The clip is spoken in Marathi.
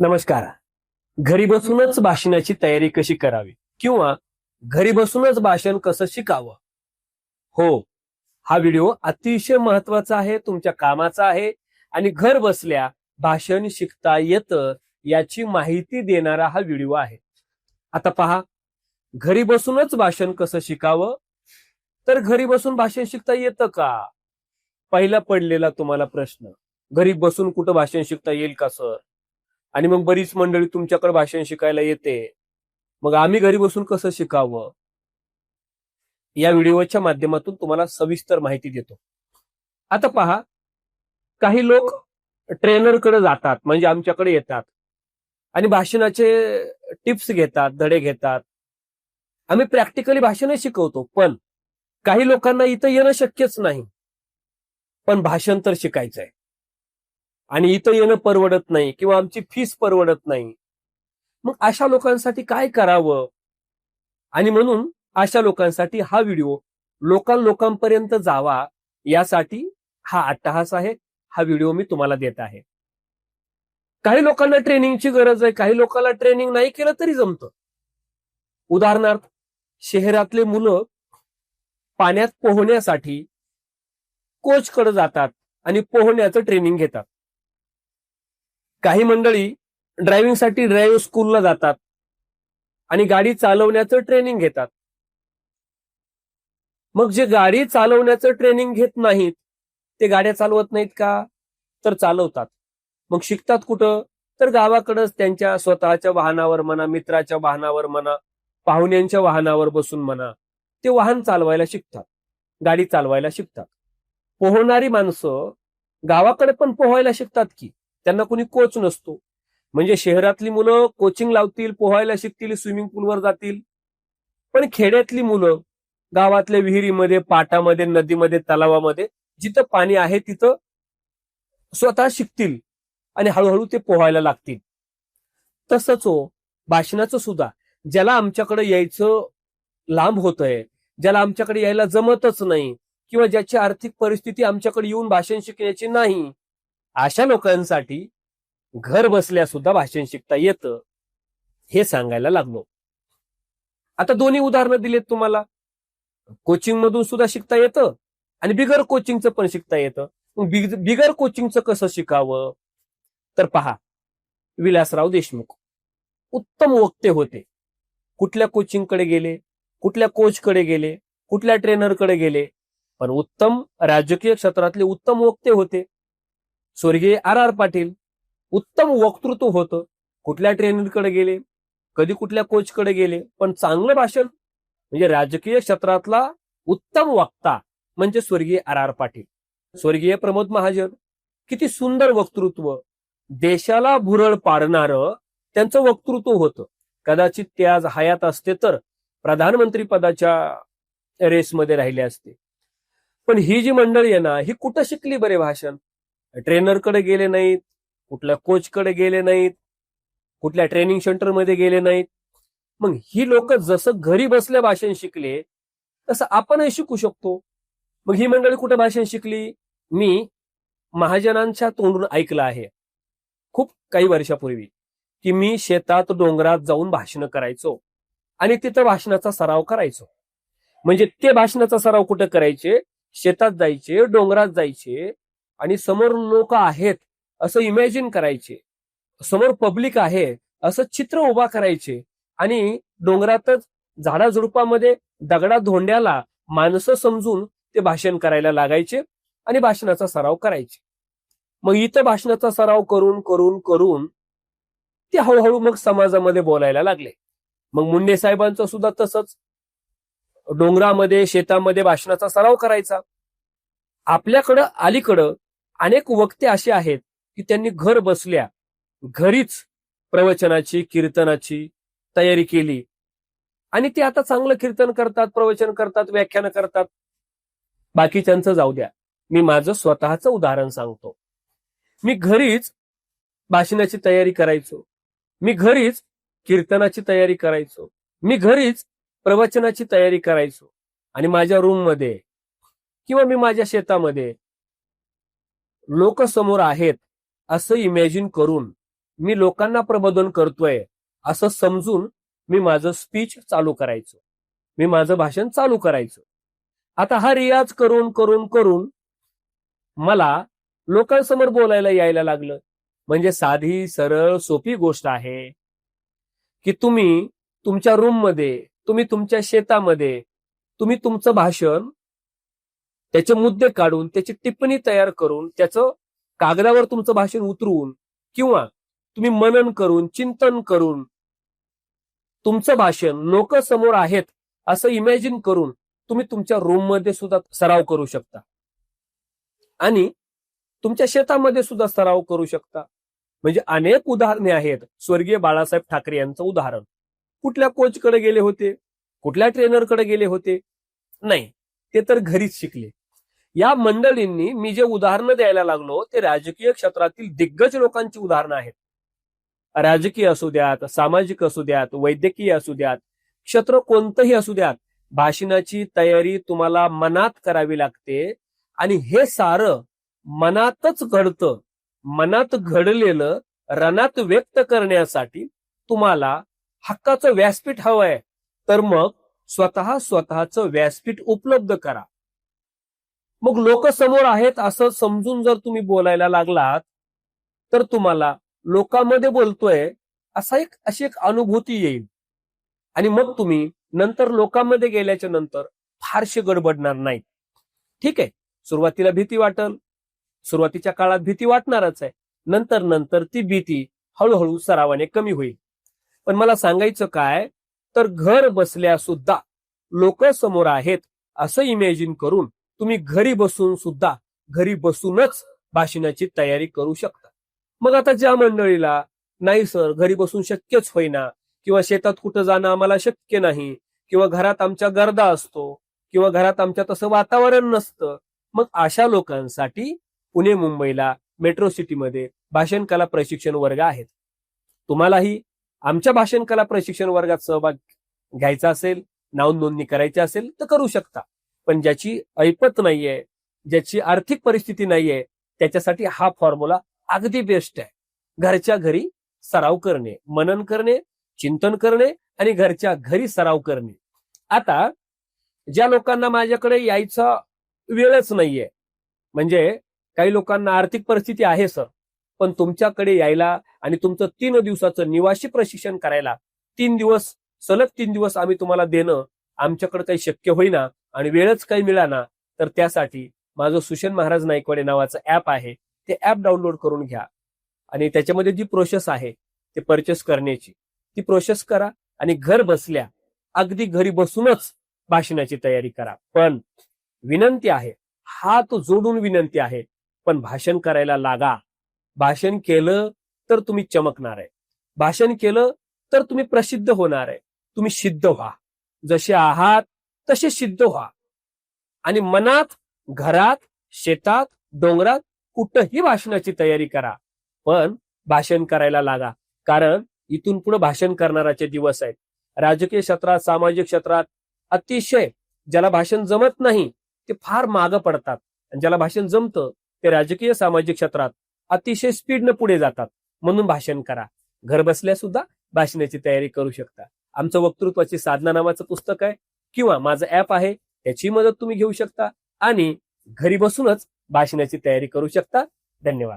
नमस्कार. घरी बसूनच भाषणाची तयारी कशी करावी? किंवा घरी बसूनच भाषण कसं शिकावं? हो हा व्हिडिओ अतिशय महत्त्वाचा आहे तुमच्या कामाचा आहे आणि घर बसल्या भाषण शिकता येतं याची माहिती देणारा हा व्हिडिओ आहे. आता पहा घरी बसूनच भाषण कसं शिकावं? तर घरी बसून भाषण शिकता येतं का? पहिला पडलेला तुम्हाला प्रश्न. घरी बसून कुठं भाषण शिकता येईल का सर? आणि मग बरीच मंडळी तुमच्याकडे भाषण शिकायला येते. मग आम्ही घरी बसून कसं शिकावं? या व्हिडिओच्या माध्यमातून तुम्हाला सविस्तर माहिती देतो. आता पहा काही लोक ट्रेनरकडे जातात म्हणजे आमच्याकडे येतात. आणि भाषणाचे टिप्स घेतात धडे घेतात. आम्ही प्रॅक्टिकली भाषण शिकवतो पण काही लोकांना इथं येणं शक्यच नाही. पण भाषण तर शिकायचं आहे आणि इथं येणं परवडत नाही किंवा आमची फीस परवडत नाही. मग अशा लोकांसाठी काय करावं? आणि म्हणून अशा लोकांसाठी हा व्हिडिओ लोकां लोकांपर्यंत जावा यासाठी हा अट्टहास आहे. हा व्हिडिओ मी तुम्हाला देत आहे. काही लोकांना ट्रेनिंगची गरज आहे काही लोकांना ट्रेनिंग नाही केलं तरी जमतं. उदाहरणार्थ शहरातले मुलं पाण्यात पोहण्यासाठी कोचकडे जातात आणि पोहण्याचं ट्रेनिंग घेतात. काही मंडळी ड्रायव्हिंगसाठी ड्रायव्हिंग स्कूलला जातात आणि गाडी चालवण्याचं ट्रेनिंग घेतात. मग जे गाडी चालवण्याचं ट्रेनिंग घेत नाहीत ते गाड्या चालवत नाहीत का? तर चालवतात. मग शिकतात कुठं? तर गावाकडंच त्यांच्या स्वतःच्या वाहनावर म्हणा मित्राच्या वाहनावर म्हणा पाहुण्यांच्या वाहनावर बसून म्हणा ते वाहन चालवायला शिकतात. गाडी चालवायला शिकतात. पोहणारी माणसं गावाकडे पण पोहायला शिकतात की. त्यांना कोणी कोच नसतो. म्हणजे शहरातली मुलं कोचिंग लावतील पोहायला शिकतील स्विमिंग पूलवर जातील. पण खेड्यातली मुलं गावातल्या विहिरीमध्ये पाटामध्ये नदीमध्ये तलावामध्ये जिथं पाणी आहे तिथं स्वतः शिकतील आणि हळूहळू ते पोहायला लागतील. तसंच हो भाषणाचं सुद्धा. ज्याला आमच्याकडे यायचं लांब होतंय ज्याला आमच्याकडे यायला जमतच नाही किंवा ज्याची आर्थिक परिस्थिती आमच्याकडे येऊन भाषण शिकण्याची नाही अशा लोकांसाठी घर बसल्या सुद्धा भाषण शिकता येतं हे सांगायला लागलो. आता दोन्ही उदाहरणं दिलेत तुम्हाला. कोचिंग मधून सुद्धा शिकता येतं आणि बिगर कोचिंगचं पण शिकता येतं. बिग- बिगर कोचिंगचं कसं शिकावं? तर पहा विलासराव देशमुख. उत्तम वक्ते होते. कुठल्या कोचिंगकडे गेले? कुठल्या कोचकडे गेले? कुठल्या ट्रेनरकडे गेले? पण उत्तम राजकीय क्षेत्रातले उत्तम वक्ते होते. स्वर्गीय आर आर पाटील उत्तम वक्तृत्व होतं. कुठल्या ट्रेनरकडे गेले? कधी कुठल्या कोचकडे गेले? पण चांगलं भाषण म्हणजे राजकीय क्षेत्रातला उत्तम वक्ता म्हणजे स्वर्गीय आर आर पाटील. स्वर्गीय प्रमोद महाजन किती सुंदर वक्तृत्व. देशाला भुरळ पाडणार त्यांचं वक्तृत्व होतं. कदाचित ते आज हयात असते तर प्रधानमंत्री पदाच्या रेसमध्ये राहिले असते. पण ही जी मंडळी आहे ना ही कुठं शिकली बरे भाषण? ट्रेनरकडे गेले नाहीत कुठल्या कोचकडे गेले नाहीत कुठल्या ट्रेनिंग सेंटरमध्ये गेले नाहीत. मग ही लोक जसं घरी बसल्या भाषण शिकले तसं आपणही शिकू शकतो. मग ही मंडळी कुठे भाषण शिकली? मी महाजनांच्या तोंडून ऐकलं आहे. खूप काही वर्षापूर्वी की मी शेतात डोंगरात जाऊन भाषण करायचो आणि तिथं भाषणाचा सराव करायचो. म्हणजे ते भाषणाचा सराव कुठे करायचे? शेतात जायचे डोंगरात जायचे आणि समोर लोक आहेत असं इमॅजिन करायचे. समोर पब्लिक आहे असं चित्र उभा करायचे. आणि डोंगरातच झाडाझुडपामध्ये दगडा धोंड्याला माणसं समजून ते भाषण करायला लागायचे आणि भाषणाचा सराव करायचे. मग इथं भाषणाचा सराव करून करून करून ते हळूहळू मग समाजामध्ये बोलायला लागले. मग मुंडे साहेबांचं सुद्धा तसंच. डोंगरामध्ये शेतामध्ये भाषणाचा सराव करायचा. आपल्याकडं अलीकडं अनेक वक्ते असे आहेत की त्यांनी घर बसल्या घरीच प्रवचनाची कीर्तनाची तयारी केली. आणि ते आता चांगलं कीर्तन करतात प्रवचन करतात व्याख्यान करतात. बाकीच्यांचं जाऊ द्या. मी माझं स्वतःचं उदाहरण सांगतो. मी घरीच भाषणाची तयारी करायचो. मी घरीच कीर्तनाची तयारी करायचो. मी घरीच प्रवचनाची तयारी करायचो. आणि माझ्या रूममध्ये किंवा मी माझ्या शेतामध्ये लोक समोर आहेत असं इमॅजिन करून मी लोकांना प्रबोधन करतोय असं समजून मी माझं स्पीच चालू करायचो. मी माझं भाषण चालू करायचो. आता हा रियाज करून करून करून मला लोकांसमोर बोलायला यायला लागलं. म्हणजे साधी सरळ सोपी गोष्ट आहे की तुम्ही तुमच्या रूममध्ये तुम्ही तुमच्या शेतामध्ये तुम्ही तुमचं भाषण त्याचे मुद्दे काढून त्याची टिप्पणी तयार करून त्याचं कागदावर तुमचं भाषण उतरवून किंवा तुम्ही मनन करून चिंतन करून तुमचं भाषण लोक समोर आहेत असं इमॅजिन करून तुम्ही तुमच्या रूममध्ये सुद्धा सराव करू शकता. आणि तुमच्या शेतामध्ये सुद्धा सराव करू शकता. म्हणजे अनेक उदाहरणे आहेत. स्वर्गीय बाळासाहेब ठाकरे यांचं उदाहरण. कुठल्या कोचकडे गेले होते? कुठल्या ट्रेनरकडे गेले होते? नाही. ते तर घरीच शिकले. या मंडळींनी मी जे उदाहरणं द्यायला लागलो ते राजकीय क्षेत्रातील दिग्गज लोकांची उदाहरणं आहेत. राजकीय असू द्यात सामाजिक असू द्यात वैद्यकीय असू द्यात क्षेत्र कोणतंही असू द्यात भाषणाची तयारी तुम्हाला मनात करावी लागते आणि हे सारं मनातच घडतं मनात घडलेलं रणात व्यक्त करण्यासाठी तुम्हाला हक्काचं व्यासपीठ हवंय. तर मग स्वतः स्वतःचं व्यासपीठ उपलब्ध करा. मग लोक समोर आहेत असं समजून जर तुम्ही बोलायला लागलात तर तुम्हाला लोकांमध्ये बोलतोय असा एक अशी एक अनुभूती येईल. आणि मग तुम्ही नंतर लोकांमध्ये गेल्याच्यानंतर फारशी गडबडणार नाही ठीक आहे? सुरुवातीला भीती वाटल. सुरुवातीच्या काळात भीती वाटणारच आहे. नंतर नंतर ती भीती हळूहळू सरावाने कमी होईल. पण मला सांगायचं काय? तर घर बसल्या सुद्धा लोक समोर आहेत असं इमॅजिन करून तुम्ही घरी बसून सुद्धा घरी बसूनच भाषणाची तयारी करू शकता. मग आता ज्या मंडळीला नाही सर घरी बसून शक्यच होईना किंवा शेतात कुठं जाणं आम्हाला शक्य नाही किंवा घरात आमच्या गर्दा असतो किंवा घरात आमच्या तसं वातावरण नसतं मग अशा लोकांसाठी पुणे मुंबईला मेट्रो सिटीमध्ये भाषण कला प्रशिक्षण वर्ग आहेत. तुम्हालाही आमच्या भाषण कला प्रशिक्षण वर्गात सहभाग घ्यायचा असेल नाव नोंदणी करायची असेल तर करू शकता. पण ज्याची ऐपत नाहीये ज्याची आर्थिक परिस्थिती नाहीये त्याच्यासाठी हा फॉर्म्युला अगदी बेस्ट आहे. घरच्या घरी सराव करणे मनन करणे चिंतन करणे आणि घरच्या घरी सराव करणे. आता ज्या लोकांना माझ्याकडे यायचा वेळच नाहीये म्हणजे काही लोकांना आर्थिक परिस्थिती आहे सर पण तुमच्याकडे यायला आणि तुमचं तीन दिवसाचं निवासी प्रशिक्षण करायला तीन दिवस सलग तीन दिवस आम्ही तुम्हाला देणं आमच्याकडे काही शक्य होईना आणि वेळच काही मिळाना तर त्यासाठी माझं सुशन महाराज नाईकवाडे नावाचं ऍप आहे ते ऍप डाउनलोड करून घ्या. आणि त्याच्यामध्ये जी प्रोसेस आहे ते परचेस करण्याची ती प्रोसेस करा आणि घर बसल्या अगदी घरी बसूनच भाषणाची तयारी करा. पण विनंती आहे हात जोडून विनंती आहे पण भाषण करायला लागा. भाषण केलं तर तुम्ही चमकणार आहे. भाषण केलं तर तुम्ही प्रसिद्ध होणार आहे. तुम्ही सिद्ध व्हा. जसे आहात तसे सिद्ध व्हा. आणि मनात घरात शेतात डोंगरात कुठंही भाषणाची तयारी करा. पण भाषण करायला लागा. कारण इथून पुढे भाषण करणाराचे दिवस आहेत. राजकीय क्षेत्रात सामाजिक क्षेत्रात अतिशय ज्याला भाषण जमत नाही ते फार मागं पडतात. आणि ज्याला भाषण जमतं ते राजकीय सामाजिक क्षेत्रात अतिशय स्पीडनं पुढे जातात. म्हणून भाषण करा. घर बसल्या सुद्धा भाषणाची तयारी करू शकता. आमचं वक्तृत्वाची साधना नावाचं पुस्तक आहे. किंवा माझं ऍप आहे त्याची मदत तुम्ही घेऊ शकता आणि घरी बसूनच भाषणाची तयारी करू शकता. धन्यवाद.